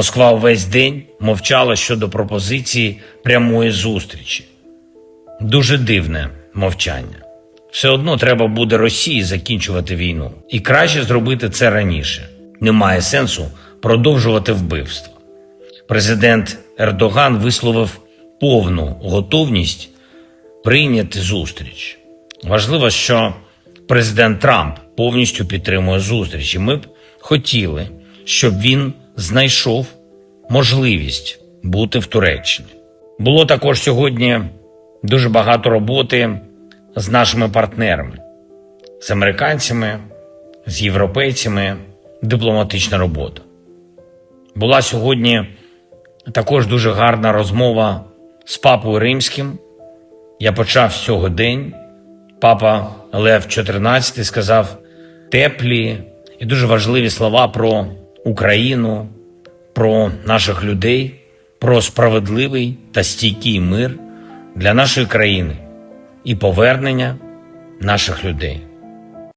Москва увесь день мовчала щодо пропозиції прямої зустрічі. Дуже дивне мовчання. Все одно треба буде Росії закінчувати війну. І краще зробити це раніше. Немає сенсу продовжувати вбивство. Президент Ердоган висловив повну готовність прийняти зустріч. Важливо, що президент Трамп повністю підтримує зустріч. І ми б хотіли, щоб він знайшов можливість бути в Туреччині. Було також сьогодні дуже багато роботи з нашими партнерами, з американцями, з європейцями, дипломатична робота. Була сьогодні також дуже гарна розмова з папою римським. Я почав з цього день. Папа Лев XIV сказав теплі і дуже важливі слова про Україну, про наших людей, про справедливий та стійкий мир для нашої країни і повернення наших людей.